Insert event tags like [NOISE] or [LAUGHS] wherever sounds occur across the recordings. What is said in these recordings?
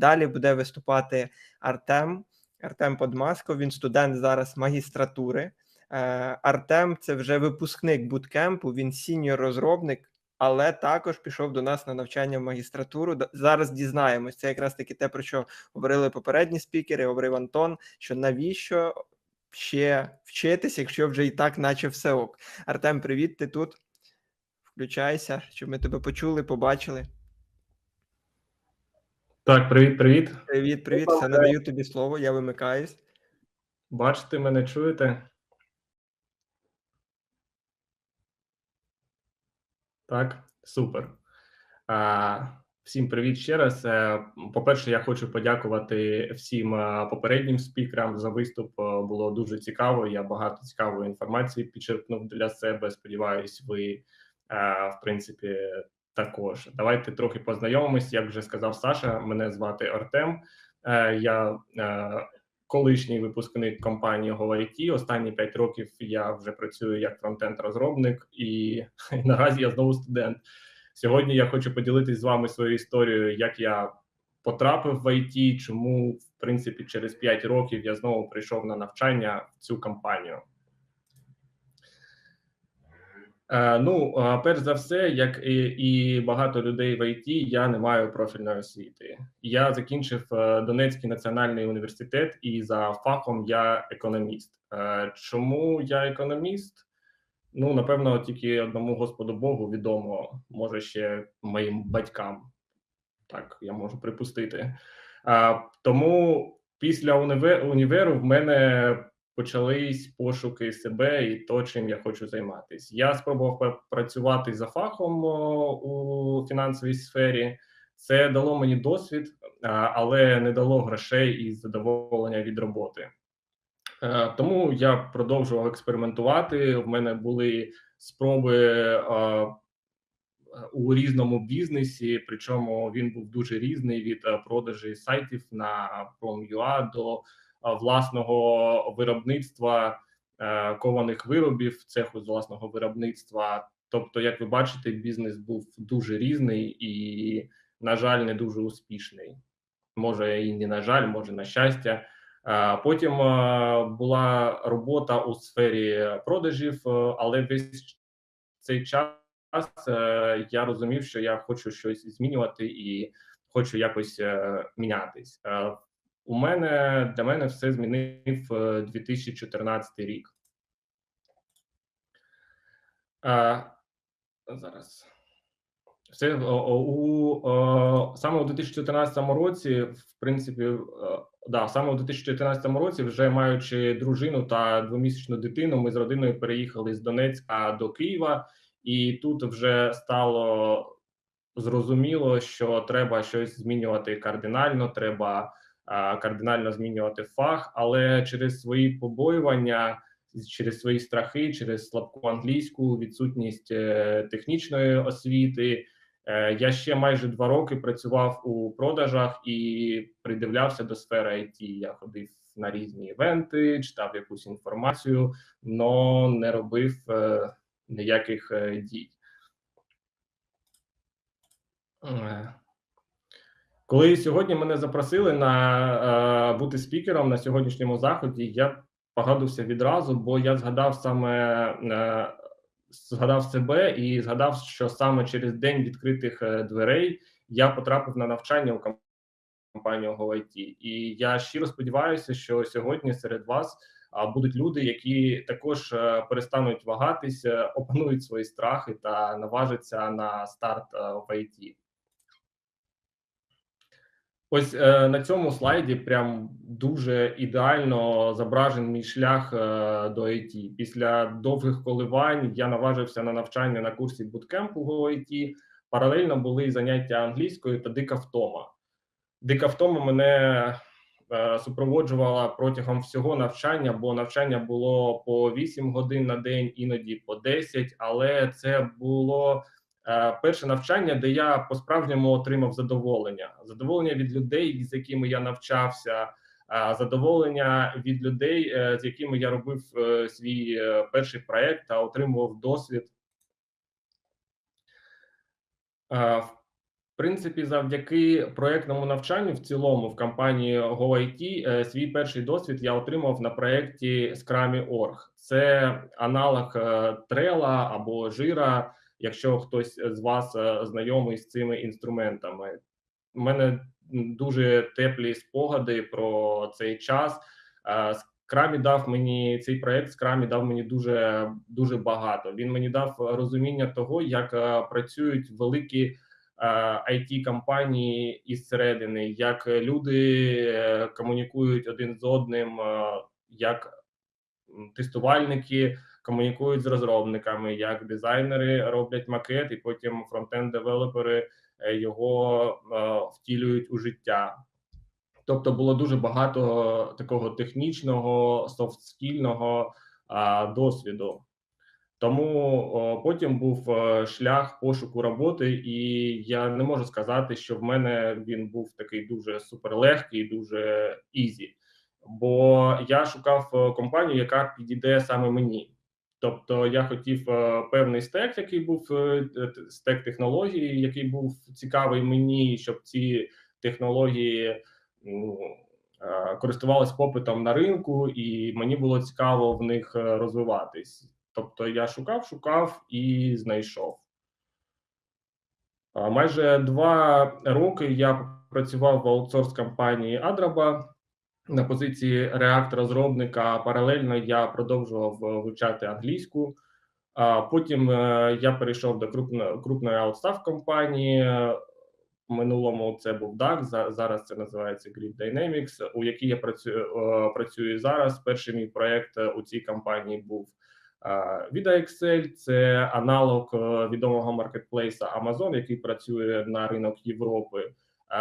Далі буде виступати Артем. Артем Подмасков, він студент зараз магістратури. Е, Артем це вже випускник буткемпу, він сіньор розробник, але також пішов до нас на навчання в магістратуру. Зараз дізнаємось. Це якраз таки те, про що говорили попередні спікери, говорив Антон. Що навіщо ще вчитись, якщо вже і так, наче все ок. Артем, привіт, ти тут? Включайся, щоб ми тебе почули, побачили. Так, привіт, привіт. Привіт, привіт. Все надаю тобі слово, я вимикаюсь. Бачите, мене чуєте? Так, супер. Всім привіт ще раз. Е, По-перше, я хочу подякувати всім е, попереднім спікерам за виступ. Е, Було дуже цікаво. Я багато цікавої інформації підчерпнув для себе. Сподіваюсь, ви в принципі також. Давайте трохи познайомимось. Як вже сказав Саша, мене звати Артем. Е, Я е, колишній випускник компанії GoIT. Останні 5 років я вже працюю як фронтенд-розробник, і [LAUGHS] наразі я знову студент. Сьогодні я хочу поділитись з вами своєю історією, як я потрапив в IT, чому в принципі через 5 років я знову прийшов на навчання в цю компанію. Е, ну, е, перш за все, як і, і багато людей в IT, я не маю профільної освіти. Я закінчив е, Донецький національний університет, і за фахом я економіст. Е, Чому я економіст? Ну, напевно, тільки одному Господу Богу відомо, може ще моїм батькам. Так, я можу припустити. Тому після універ, універу в мене почались пошуки себе і то, чим я хочу займатися. Я спробував працювати за фахом у фінансовій сфері. Це дало мені досвід, але не дало грошей і задоволення від роботи. Е, Тому я продовжував експериментувати. В мене були спроби у різному бізнесі, причому він був дуже різний від е, продажі сайтів на Prom.ua до власного виробництва е, кованих виробів, цеху з власного виробництва. Тобто, як ви бачите, бізнес був дуже різний і, на жаль, не дуже успішний. Може, і не на жаль, може на щастя. Е, Потім е, була робота у сфері продажів, е, але весь цей час е, я розумів, що я хочу щось змінювати і хочу якось е, мінятись. Е, У мене для мене все змінив е, 2014 рік. Е, Зараз. Все о- у саме у 2014 році, в принципі, е, да, саме у 2014 році, вже маючи дружину та двомісячну дитину, ми з родиною переїхали з Донецька до Києва, і тут вже стало зрозуміло, що треба щось змінювати кардинально, треба е, кардинально змінювати фах, але через свої побоювання через свої страхи, через слабку англійську, відсутність е, технічної освіти. Е, Я ще майже два роки працював у продажах і придивлявся до сфери IT. Я ходив на різні івенти, читав якусь інформацію, але не робив е, ніяких дій. Е, Коли сьогодні мене запросили на е, бути спікером на сьогоднішньому заході, я погодився відразу, бо я згадав саме е, згадав себе і згадав, що саме через день відкритих е, дверей я потрапив на навчання у компанію GoIT. І я щиро сподіваюся, що сьогодні серед вас будуть люди, які також е, перестануть вагатися, опанують свої страхи та наважаться на старт е, в IT. Ось е, на цьому слайді прям дуже ідеально зображений мій шлях е, до IT. Після довгих коливань я наважився на навчання на курсі буткемпу GoIT. Паралельно були заняття англійською та дика втома. Дика втома мене е, супроводжувала протягом всього навчання, бо навчання було по 8 годин на день, іноді по 10, але це було перше навчання, де я по-справжньому отримав задоволення. Задоволення від людей, з якими я навчався, е, задоволення від людей, е, з якими я робив е, свій е, перший проект та отримував досвід. Е, В принципі, завдяки проектному навчанню в цілому в компанії GoIT е, свій перший досвід я отримав на проєкті Scrum.org. Це аналог е, Трела або Жира, якщо хтось з вас е, знайомий з цими інструментами. У мене дуже теплі спогади про цей час. Скрамі дав мені цей проект. Скрамі дав мені дуже дуже багато. Він мені дав розуміння того, як працюють великі it компанії із середини, як люди е, комунікують один з одним, як тестувальники комунікують з розробниками, як дизайнери роблять макет, і потім фронтенд девелопери е, його е, втілюють у життя. Тобто було дуже багато такого технічного, софтскільного досвіду. Тому потім був о, шлях пошуку роботи, і я не можу сказати, що в мене він був такий дуже суперлегкий, дуже ізі. Бо я шукав компанію, яка підійде саме мені. Тобто я хотів певний стек, який був е, стек технології, який був цікавий мені, щоб ці технології користувалися попитом на ринку, і мені було цікаво в них е, розвиватись. Тобто я шукав, шукав і знайшов. Майже два роки я працював в аутсорс компанії Адраба на позиції реактор-розробника. Паралельно я продовжував вивчати англійську. А потім е, я перейшов до крупної аутстав компанії. В минулому це був DAX, зараз це називається Grid Dynamics, у якій я працюю е, працюю зараз. Перший мій проект у цій компанії був Vida Excel – це аналог е, відомого маркетплейса Amazon, який працює на ринок Європи.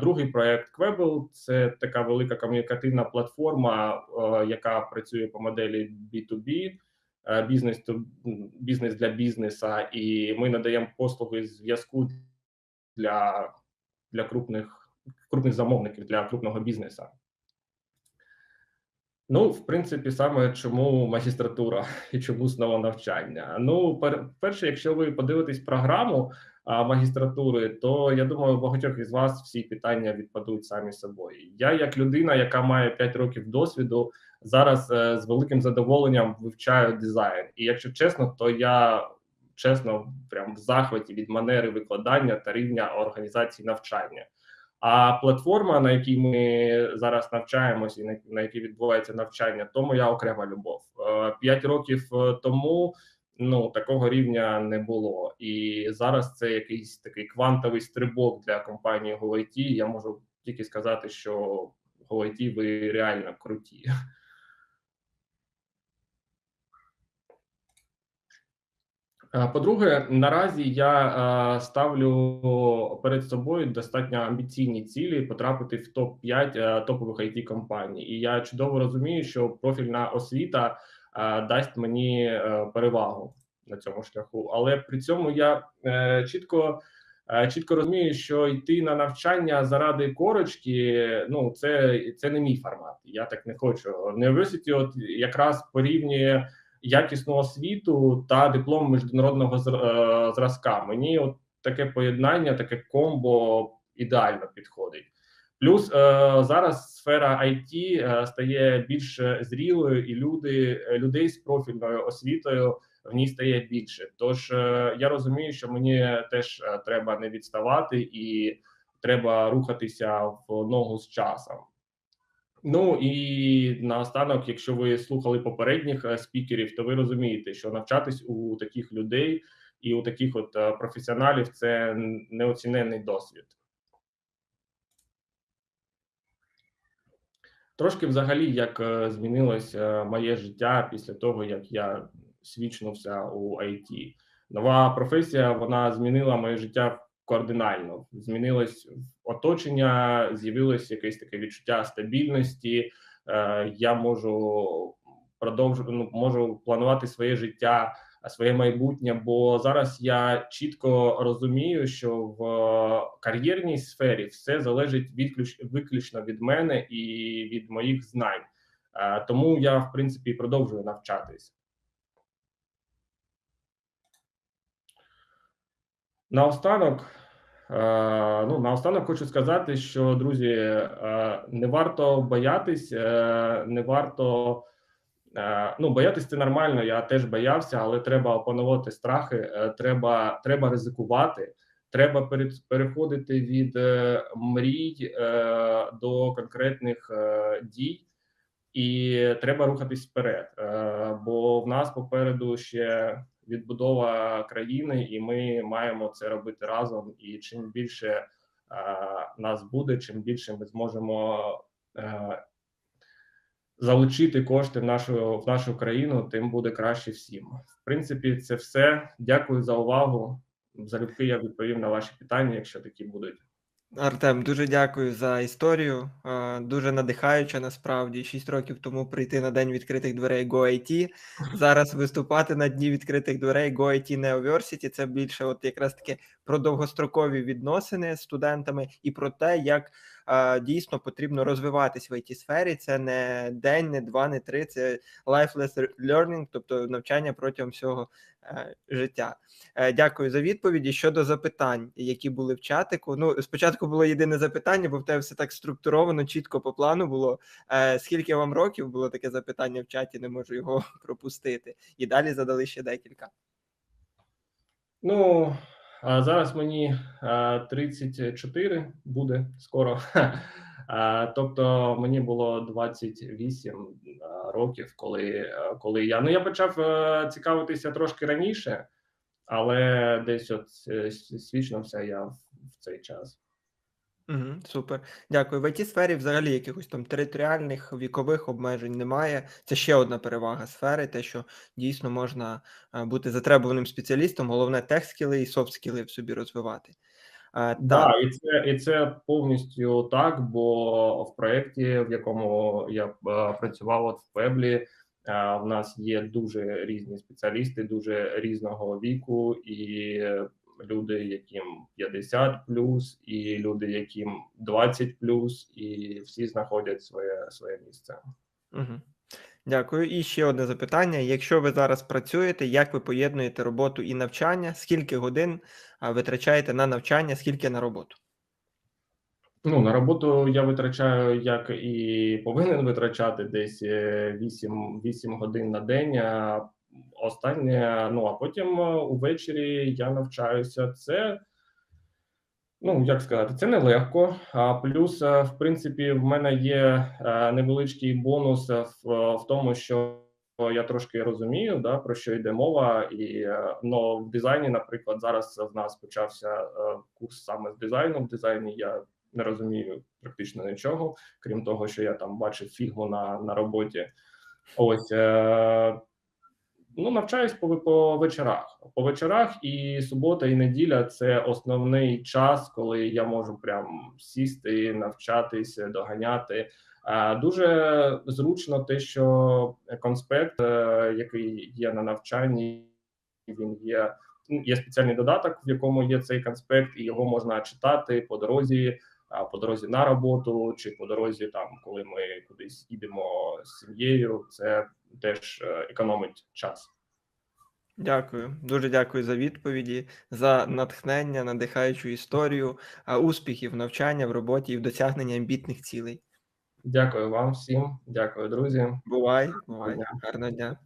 Другий проект Quebble – це така велика комунікативна платформа, е, яка працює по моделі B2B, е, бізнес бізнес для бізнеса, і ми надаємо послуги зв'язку для для крупних крупних замовників для крупного бізнесу. Ну, в принципі, саме чому магістратура і чому знову навчання. Ну, пер, перше, якщо ви подивитесь програму а, магістратури, то я думаю, багатьох із вас всі питання відпадуть самі собою. Я, як людина, яка має 5 років досвіду, зараз е, з великим задоволенням вивчаю дизайн. І якщо чесно, то я чесно, прям в захваті від манери викладання та рівня організації навчання. А платформа, на якій ми зараз навчаємося, і на якій відбувається навчання, то моя окрема любов. Е, п'ять років е, тому ну такого рівня не було, і зараз це якийсь такий квантовий стрибок для компанії GoIT. Я можу тільки сказати, що GoIT ви реально круті. По-друге, наразі я ставлю перед собою достатньо амбіційні цілі потрапити в топ 5 е, топових it компаній, і я чудово розумію, що профільна освіта е, дасть мені перевагу на цьому шляху. Але при цьому я чітко чітко розумію, що йти на навчання заради корочки, ну це це не мій формат. Я так не хочу. Університі от якраз порівнює якісну освіту та диплом міжнародного е, зразка. Мені от таке поєднання, таке комбо ідеально підходить. Плюс е, зараз сфера IT е, стає більш зрілою, і люди людей з профільною освітою в ній стає більше. Тож я розумію, що мені теж треба не відставати і треба рухатися в ногу з часом. Ну і наостанок, якщо ви слухали попередніх е, спікерів, то ви розумієте, що навчатись у таких людей і у таких от е, професіоналів це неоціненний досвід. Трошки взагалі як е, змінилося моє життя після того, як я свічнувся у IT. Нова професія вона змінила моє життя кардинально. Змінилось оточення, з'явилось якесь таке відчуття стабільності. Е, я можу продовжувати ну, можу планувати своє життя, своє майбутнє. Бо зараз я чітко розумію, що в кар'єрній сфері все залежить відключ, виключно від мене і від моїх знань. Е, тому я в принципі продовжую навчатись. Наостанок ну, наостанок хочу сказати, що друзі, е, не варто боятись, е, не варто. Е, ну, боятись це нормально, я теж боявся, але треба опанувати страхи, е, треба треба ризикувати, треба переходити від е, мрій е, до конкретних е, дій, і треба рухатись вперед. Е, бо в нас попереду ще відбудова країни, і ми маємо це робити разом. І чим більше е, нас буде, чим більше ми зможемо. Е, залучити кошти в нашу в нашу країну, тим буде краще всім. В принципі, це все. Дякую за увагу. Залюбки я відповів на ваші питання, якщо такі будуть. Артем, дуже дякую за історію. Дуже надихаюча насправді. Шість років тому прийти на день відкритих дверей GoIT. Зараз виступати на дні відкритих дверей GoIT Neoversity. Це більше, от якраз таки про довгострокові відносини з студентами і про те, як дійсно потрібно розвиватись в it сфері. Це не день, не два, не три. Це lifeless learning, тобто навчання протягом всього е, життя. Е, Дякую за відповіді. Щодо запитань, які були в чатику. Ну, спочатку було єдине запитання, бо в тебе все так структуровано, чітко по плану було. Е, Скільки вам років було таке запитання в чаті, не можу його [LAUGHS] пропустити. І далі задали ще декілька. Ну а зараз мені а, 34 буде скоро. [LAUGHS] Тобто мені було 28 а, років, коли, коли я ну я почав цікавитися трошки раніше, але десь от е, свічнувся я в цей час. Угу, супер, дякую. В it сфері взагалі якихось там територіальних вікових обмежень немає. Це ще одна перевага сфери, те, що дійсно можна е, бути затребуваним спеціалістом. Головне тех-скіли і софт-скіли в собі розвивати. Е, Да, Так, і це і це повністю так. Бо в проєкті, в якому я е, працював от в Пеблі, е, в нас є дуже різні спеціалісти, дуже різного віку, і люди, яким 50 плюс, і люди, яким 20 плюс, і всі знаходять своє своє місце. угу. Дякую. І ще одне запитання: якщо ви зараз працюєте, як ви поєднуєте роботу і навчання? Скільки годин витрачаєте на навчання, скільки на роботу? Ну, на роботу я витрачаю, як і повинен витрачати десь е, 8, 8 годин на день. А останнє, ну а потім е, увечері я навчаюся. Це, ну як сказати, це нелегко. А плюс, е, в принципі, в мене є е, невеличкий бонус в, в тому, що я трошки розумію, да, про що йде мова, і но в дизайні, наприклад, зараз в нас почався курс саме з дизайну. В дизайні я не розумію практично нічого, крім того, що я там бачив фігму на, на роботі. Ось ну навчаюсь по, по вечорах. По вечорах і субота, і неділя це основний час, коли я можу прям сісти, навчатись, доганяти. Дуже зручно те, що конспект, е, який є на навчанні, він є. ну, Є спеціальний додаток, в якому є цей конспект, і його можна читати по дорозі, по дорозі на роботу, чи по дорозі, там, коли ми кудись їдемо з сім'єю. Це теж е, економить час. Дякую, дуже дякую за відповіді, за натхнення, надихаючу історію, а, успіхів, навчання в роботі і в досягненні амбітних цілей. Дякую вам всім, дякую, друзі. Бувай, бувай, гарного дня.